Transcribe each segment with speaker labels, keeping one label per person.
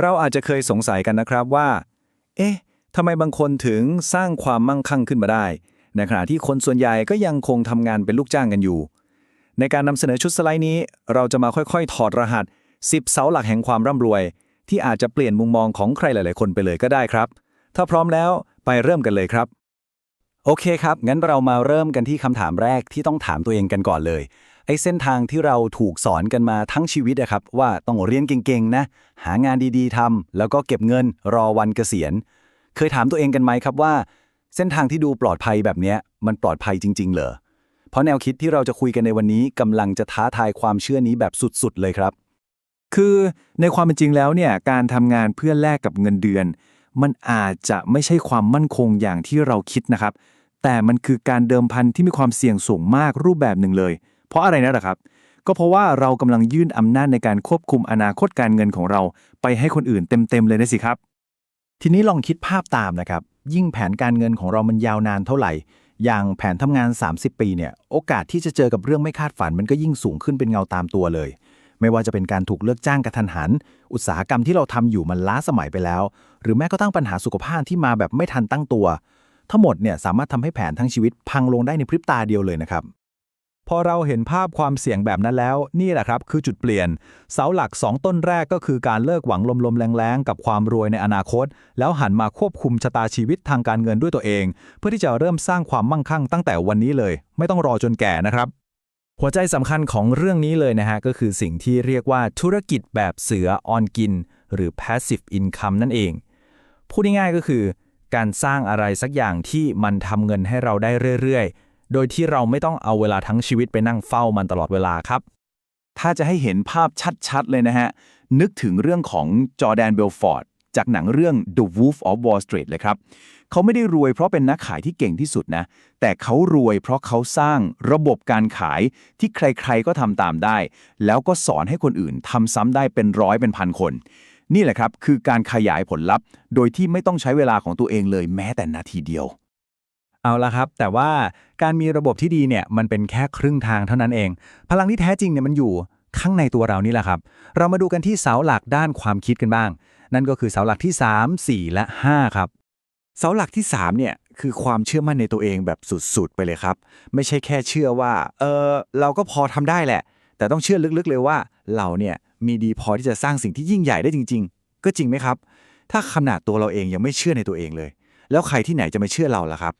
Speaker 1: เราอาจจะเคยสงสัยกันนะครับว่า เอ๊ะทำไมบางคนถึงสร้างความมั่งคั่งขึ้นมาได้ ในขณะที่คนส่วนใหญ่ก็ยังคงทำงานเป็นลูกจ้างกันอยู่ ในการนำเสนอชุดสไลด์นี้ เราจะมาค่อยๆ ถอดรหัส 10 เสาหลักแห่งความร่ำรวย ที่อาจจะเปลี่ยนมุมมองของใครหลาย ๆ คนไปเลยก็ได้ครับ ถ้าพร้อมแล้วไปเริ่มกันเลยครับ โอเคครับ งั้นเรามาเริ่มกันที่คำถามแรกที่ต้องถามตัวเองกันก่อนเลย ไอ้เส้นทางที่เราถูกสอนกันมาทั้งชีวิตนะครับ ว่าต้องเรียนเก่งๆนะ หางานดีๆทำแล้วก็เก็บเงินรอวันเกษียณ เคยถามตัวเองกันไหมครับว่า เส้นทางที่ดูปลอดภัยแบบเนี้ยมันปลอดภัยจริง ๆ เหรอเพราะแนวคิดที่เราจะคุยกันในวันนี้กำลังจะท้าทายความเชื่อนี้แบบสุดๆ เลยครับ คือในความเป็นจริงแล้วเนี่ยการทำงานเพื่อแลกกับเงินเดือน มันอาจจะไม่ใช่ความมั่นคงอย่างที่เราคิดนะครับ แต่มันคือการเดิมพันที่มีความเสี่ยงสูงมากรูปแบบหนึ่งเลย เพราะอะไรนะครับ ก็เพราะว่าเรากำลังยื่นอำนาจในการควบคุมอนาคตการเงินของเรา ไปให้คนอื่นเต็มๆเลยนะสิครับ
Speaker 2: ทีนี้ลองคิดภาพตามนะครับ ยิ่งแผนการเงินของเรามันยาวนานเท่าไหร่ อย่างแผนทำงาน 30 ปีเนี่ย โอกาสที่จะเจอกับเรื่องไม่คาดฝันมันก็ยิ่งสูงขึ้นเป็นเงาตามตัวเลย ไม่ว่าจะเป็นการถูกเลิกจ้างกระทันหัน อุตสาหกรรมที่เราทำอยู่มันล้าสมัยไปแล้ว หรือแม้ก็ตั้งปัญหาสุขภาพที่มาแบบไม่ทันตั้งตัว ทั้งหมดเนี่ยสามารถทำให้แผนทั้งชีวิตพังลงได้ในพริบตาเดียวเลยนะครับ
Speaker 1: พอเราเห็นภาพความเสี่ยงแบบนั้นแล้ว นี่แหละครับ คือจุดเปลี่ยน เสาหลัก 2 ต้นแรกก็คือการเลิกหวังลมๆ แรงๆ กับความรวยในอนาคต แล้วหันมาควบคุมชะตาชีวิตทางการเงินด้วยตัวเอง เพื่อที่จะเริ่มสร้างความมั่งคั่งตั้งแต่วันนี้เลย ไม่ต้องรอจนแก่นะครับ หัวใจสำคัญของเรื่องนี้เลยนะฮะก็คือสิ่งที่เรียกว่าธุรกิจแบบเสือออนกิน หรือ passive income นั่นเองพูดง่ายๆก็คือ การสร้างอะไรสักอย่างที่มันทำเงินให้เราได้เรื่อยๆ โดยที่เราไม่ต้องเอาเวลาทั้งชีวิตไปนั่งเฝ้ามันตลอดเวลาครับ ถ้าจะให้เห็นภาพชัดๆ เลยนะฮะ นึกถึงเรื่องของจอแดนเบลฟอร์ดจากหนังเรื่อง The Wolf of Wall Street เลยครับ เขาไม่ได้รวยเพราะเป็นนักขายที่เก่งที่สุดนะ แต่เขารวยเพราะเขาสร้างระบบการขายที่ใครๆก็ทำตามได้ แล้วก็สอนให้คนอื่นทำซ้ำได้เป็นร้อยเป็นพันคน นี่แหละครับคือการขยายผลลัพธ์ โดยที่ไม่ต้องใช้เวลาของตัวเองเลยแม้แต่นาทีเดียว เอาละครับ แต่ว่าการมีระบบที่ดีเนี่ยมันเป็นแค่ครึ่งทางเท่านั้นเอง พลังที่แท้จริงเนี่ยมันอยู่ข้างในตัวเรานี่แหละครับ เรามาดูกันที่เสาหลักด้านความคิดกันบ้าง นั่นก็คือเสาหลักที่ 3 4 และ 5 ครับ เสาหลักที่3เนี่ยคือความเชื่อมั่นในตัวเองแบบสุดๆ ไปเลยครับ ไม่ใช่แค่เชื่อว่าเออเราก็พอทำได้แหละ แต่ต้องเชื่อลึกๆเลยว่าเราเนี่ยมีดีพอที่จะสร้างสิ่งที่ยิ่งใหญ่ได้จริง ๆ ก็จริงไหมครับ ถ้าขนาดตัวเราเองยังไม่เชื่อในตัวเองเลย แล้วใครที่ไหนจะมาเชื่อเราล่ะครับ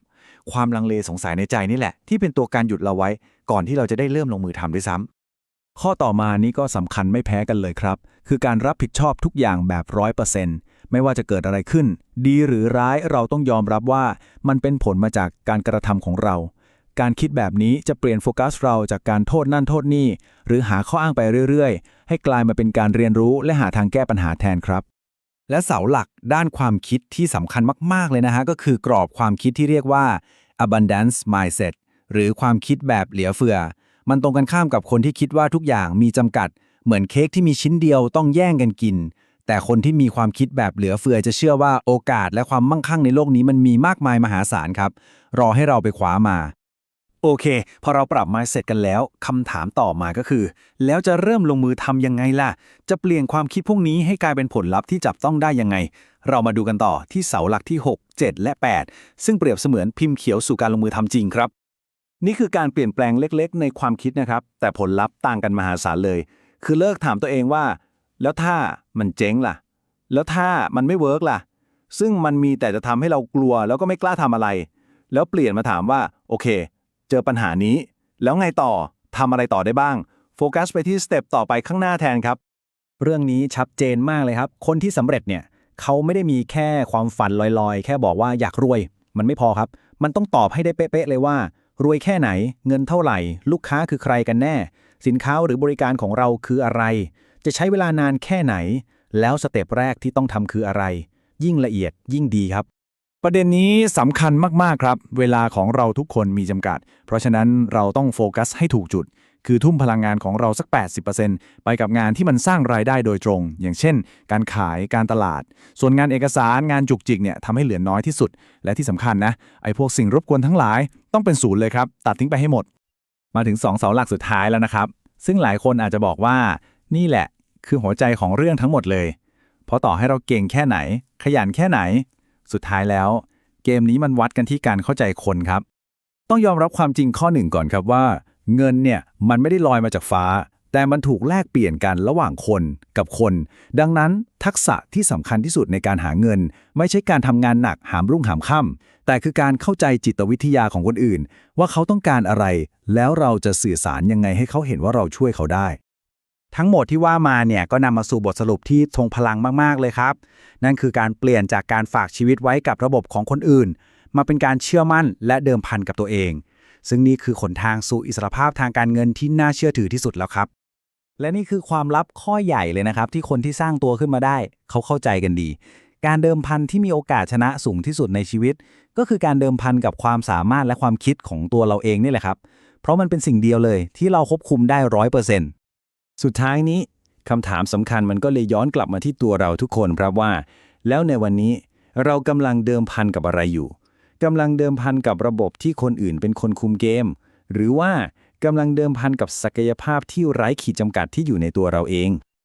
Speaker 1: ความลังเลสงสัยในใจนี่แหละ ที่เป็นตัวการหยุดเราไว้ ก่อนที่เราจะได้เริ่มลงมือทำด้วยซ้ำข้อต่อมานี้ก็สำคัญไม่แพ้กันเลยครับ คือการรับผิดชอบทุกอย่างแบบร้อยเปอร์เซ็นต์ไม่ว่าจะเกิดอะไรขึ้น ดีหรือร้ายเราต้องยอมรับว่า มันเป็นผลมาจากการกระทำของเรา การคิดแบบนี้จะเปลี่ยนโฟกัสเราจากการโทษนั่นโทษนี่หรือหาข้ออ้างไปเรื่อย ๆ ให้กลายมาเป็นการเรียนรู้และหาทางแก้ปัญหาแทนครับ และเสาหลักด้านความคิดที่สำคัญมาก ๆ เลยนะฮะ ก็คือกรอบความคิดที่เรียกว่า abundance mindset หรือความคิดแบบเหลือเฟือ มันตรงกันข้ามกับคนที่คิดว่าทุกอย่างมีจำกัด เหมือนเค้กที่มีชิ้นเดียวต้องแย่งกันกิน แต่คนที่มีความคิดแบบเหลือเฟือจะเชื่อว่าโอกาสและความมั่งคั่งในโลกนี้มันมีมากมายมหาศาลครับ รอให้เราไปคว้ามา โอเค พอเราปรับ mindset กันแล้วคำถามต่อมาก็คือ แล้วจะเริ่มลงมือทำยังไงล่ะ จะเปลี่ยนความคิดพวกนี้ให้กลายเป็นผลลัพธ์ที่จับต้องได้ยังไง เรามาดูกันต่อที่เสาหลักที่ 6 7 และ 8 ซึ่งเปรียบเสมือนพิมพ์เขียวสู่การลงมือทำจริงครับ นี่คือการเปลี่ยนแปลงเล็กๆ ในความคิดนะครับ แต่ผลลัพธ์ต่างกันมหาศาลเลย คือเลิกถามตัวเองว่า แล้วถ้ามันเจ๊งล่ะ แล้วถ้ามันไม่เวิร์กล่ะ ซึ่งมันมีแต่จะทำให้เรากลัวแล้วก็ไม่กล้าทำอะไร แล้วเปลี่ยนมาถามว่าโอเค เจอปัญหานี้ แล้วไงต่อทำอะไรต่อได้บ้าง โฟกัสไปที่สเต็ปต่อไปข้างหน้าแทนครับ เรื่องนี้ชัดเจนมากเลยครับ คนที่สำเร็จเนี่ยเขาไม่ได้มีแค่ความฝันลอยๆ แค่บอกว่าอยากรวย มันไม่พอครับ มันต้องตอบให้ได้เป๊ะๆเลยว่า รวยแค่ไหน เงินเท่าไหร่ ลูกค้าคือใครกันแน่ สินค้าหรือบริการของเราคืออะไร จะใช้เวลานานแค่ไหน แล้วสเต็ปแรกที่ต้องทำคืออะไร ยิ่งละเอียดยิ่งดีครับ ประเด็นนี้สำคัญมากๆครับ เวลาของเราทุกคนมีจำกัด เพราะฉะนั้นเราต้องโฟกัสให้ถูกจุด คือทุ่มพลังงานของเราสัก 80%ไปกับงานที่มันสร้างรายได้โดยตรง อย่างเช่น การขายการตลาด ส่วนงานเอกสารงานจุกจิกเนี่ยทำให้เหลือน้อยที่สุด และที่สำคัญนะไอ้พวกสิ่งรบกวนทั้งหลาย ต้องเป็นศูนย์เลยครับ ตัดทิ้งไปให้หมด มาถึง 2 เสาหลักสุดท้ายแล้วนะครับ ซึ่งหลายคนอาจจะบอกว่า นี่แหละ คือหัวใจของเรื่องทั้งหมดเลยพราะต่อให้เราเก่งแค่ไหน ขยันแค่ไหน สุดท้ายแล้ว เกมนี้มันวัดกันที่การเข้าใจคนครับ ต้องยอมรับความจริงข้อหนึ่งก่อนครับว่า เงินเนี่ยมันไม่ได้ลอยมาจากฟ้า แต่มันถูกแลกเปลี่ยนกันระหว่างคนกับคน ดังนั้นทักษะที่สำคัญที่สุดในการหาเงิน ไม่ใช่การทำงานหนักหามรุ่งหามค่ำแต่คือการเข้าใจจิตวิทยาของคนอื่น ว่าเขาต้องการอะไร แล้วเราจะสื่อสารยังไงให้เขาเห็นว่าเราช่วยเขาได้
Speaker 3: ทั้งหมดที่ว่ามาเนี่ยก็นำมาสู่บทสรุปที่ทรงพลังมากๆเลยครับ นั่นคือการเปลี่ยนจากการฝากชีวิตไว้กับระบบของคนอื่น มาเป็นการเชื่อมั่นและเดิมพันกับตัวเอง ซึ่งนี่คือขนทางสู่อิสรภาพทางการเงินที่น่าเชื่อถือที่สุดแล้วครับ
Speaker 1: และนี่คือความลับข้อใหญ่เลยนะครับ ที่คนที่สร้างตัวขึ้นมาได้ เขาเข้าใจกันดี การเดิมพันที่มีโอกาสชนะสูงที่สุดในชีวิต ก็คือการเดิมพันกับความสามารถและความคิดของตัวเราเองนี่แหละครับ เพราะมันเป็นสิ่งเดียวเลยที่เราควบคุมได้ร้อยเปอร์เซ็นต์
Speaker 4: สุดท้ายนี้คำถามสำคัญมันก็เลยย้อนกลับมาที่ตัวเราทุกคนครับว่า แล้วในวันนี้เรากำลังเดิมพันกับอะไรอยู่กำลังเดิมพันกับระบบที่คนอื่นเป็นคนคุมเกม หรือว่ากำลังเดิมพันกับศักยภาพที่ไร้ขีดจำกัดที่อยู่ในตัวเราเอง